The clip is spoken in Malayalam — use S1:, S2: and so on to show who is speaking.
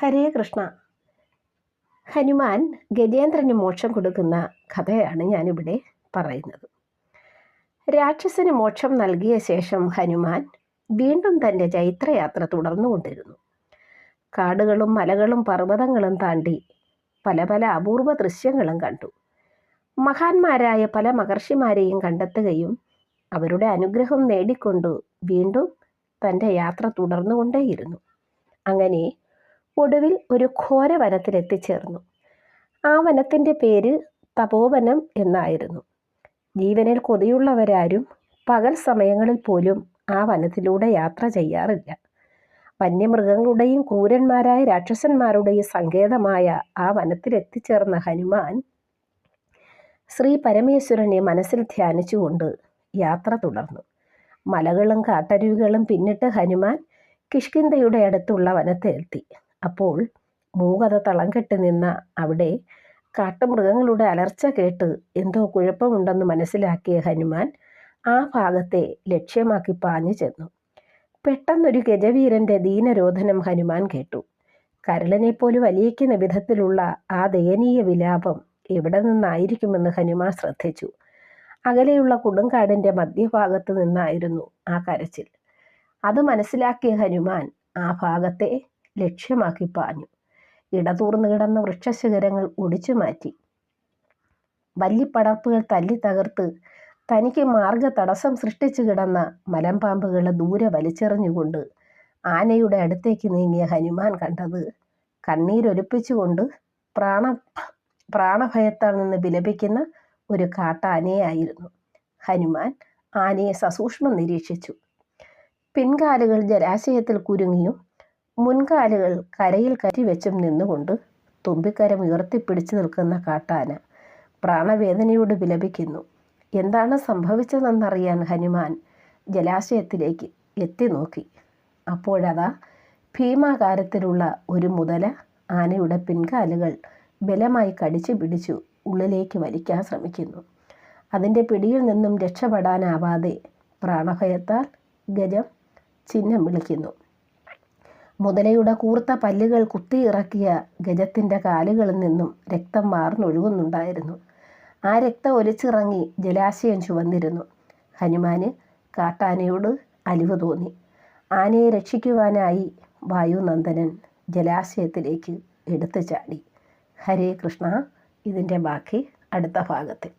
S1: ഹരേ കൃഷ്ണ. ഹനുമാൻ ഗജേന്ദ്രന് മോക്ഷം കൊടുക്കുന്ന കഥയാണ് ഞാനിവിടെ പറയുന്നത്. രാക്ഷസന് മോക്ഷം നൽകിയ ശേഷം ഹനുമാൻ വീണ്ടും തന്റെ ചൈത്രയാത്ര തുടർന്നുകൊണ്ടിരുന്നു. കാടുകളും മലകളും പർവതങ്ങളും താണ്ടി പല പല അപൂർവ ദൃശ്യങ്ങളും കണ്ടു. മഹാന്മാരായ പല മഹർഷിമാരെയും കണ്ടെത്തുകയും അവരുടെ അനുഗ്രഹം നേടിക്കൊണ്ട് വീണ്ടും തന്റെ യാത്ര തുടർന്നുകൊണ്ടേയിരുന്നു. അങ്ങനെ ഒടുവിൽ ഒരു ഘോര വനത്തിലെത്തിച്ചേർന്നു ആ വനത്തിന്റെ പേര് തപോവനം എന്നായിരുന്നു. ജീവനിൽ കൊതിയുള്ളവരാരും പകൽ സമയങ്ങളിൽ പോലും ആ വനത്തിലൂടെ യാത്ര ചെയ്യാറില്ല. വന്യമൃഗങ്ങളുടെയും ക്രൂരന്മാരായ രാക്ഷസന്മാരുടെയും സങ്കേതമായ ആ വനത്തിലെത്തിച്ചേർന്ന ഹനുമാൻ ശ്രീ പരമേശ്വരനെ മനസ്സിൽ ധ്യാനിച്ചുകൊണ്ട് യാത്ര തുടർന്നു. മലകളും കാട്ടരുവികളും പിന്നിട്ട് ഹനുമാൻ കിഷ്കിന്തയുടെ അടുത്തുള്ള വനത്തിലെത്തി അപ്പോൾ മൂകത തളം കെട്ടി നിന്ന അവിടെ കാട്ടുമൃഗങ്ങളുടെ അലർച്ച കേട്ട് എന്തോ കുഴപ്പമുണ്ടെന്ന് മനസ്സിലാക്കിയ ഹനുമാൻ ആ ഭാഗത്തെ ലക്ഷ്യമാക്കി പാഞ്ഞു ചെന്നു. പെട്ടെന്നൊരു ഗജവീരന്റെ ദീനരോധനം ഹനുമാൻ കേട്ടു. കരളനെപ്പോലെ വലിയിക്കുന്ന വിധത്തിലുള്ള ആ ദയനീയ വിലാപം എവിടെ നിന്നായിരിക്കുമെന്ന് ഹനുമാൻ ശ്രദ്ധിച്ചു. അകലെയുള്ള കൊടുങ്കാടിന്റെ മധ്യഭാഗത്ത് നിന്നായിരുന്നു ആ കരച്ചിൽ. അത് മനസ്സിലാക്കിയ ഹനുമാൻ ആ ഭാഗത്തെ ലക്ഷ്യമാക്കി പാഞ്ഞു. ഇടതൂർന്നു കിടന്ന വൃക്ഷശിഖരങ്ങൾ ഒടിച്ചു മാറ്റി. വല്ലിപ്പടർപ്പുകൾ തല്ലി തകർത്ത് തനിക്ക് മാർഗ തടസ്സം സൃഷ്ടിച്ചു കിടന്ന മലമ്പാമ്പുകളെ ദൂരെ വലിച്ചെറിഞ്ഞുകൊണ്ട് ആനയുടെ അടുത്തേക്ക് നീങ്ങിയ ഹനുമാൻ കണ്ടത് കണ്ണീരൊലിപ്പിച്ചുകൊണ്ട് പ്രാണ പ്രാണഭയത്താൽ നിന്ന് വിലപിക്കുന്ന ഒരു കാട്ടാനയായിരുന്നു. ഹനുമാൻ ആനയെ സസൂക്ഷ്മം നിരീക്ഷിച്ചു. പിൻകാലുകൾ ജലാശയത്തിൽ കുരുങ്ങിയും മുൻകാലുകൾ കരയിൽ കറ്റിവെച്ചും നിന്നുകൊണ്ട് തുമ്പിക്കരം ഉയർത്തിപ്പിടിച്ചു നിൽക്കുന്ന കാട്ടാന പ്രാണവേദനയോട് വിലപിക്കുന്നു. എന്താണ് സംഭവിച്ചതെന്നറിയാൻ ഹനുമാൻ ജലാശയത്തിലേക്ക് എത്തി നോക്കി അപ്പോഴതാ ഭീമാകാരത്തിലുള്ള ഒരു മുതല ആനയുടെ പിൻകാലുകൾ ബലമായി കടിച്ചു പിടിച്ചു ഉള്ളിലേക്ക് വലിക്കാൻ ശ്രമിക്കുന്നു. അതിന്റെ പിടിയിൽ നിന്നും രക്ഷപ്പെടാനാവാതെ പ്രാണഭയത്താൽ ഗജം ചിഹ്നം വിളിക്കുന്നു. മുതലയുടെ കൂർത്ത പല്ലുകൾ കുത്തിയിറക്കിയ ഗജത്തിന്റെ കാലുകളിൽ നിന്നും രക്തം മാർന്നൊഴുകുന്നുണ്ടായിരുന്നു ആ രക്തം ഒലിച്ചിറങ്ങി ജലാശയം ചുവന്നിരുന്നു. ഹനുമാന് കാട്ടാനയോട് അലിവ് തോന്നി. ആനയെ രക്ഷിക്കുവാനായി വായുനന്ദനൻ ജലാശയത്തിലേക്ക് എടുത്തു ചാടി ഹരേ കൃഷ്ണ ഇതിന്റെ ബാക്കി അടുത്ത ഭാഗത്തിൽ.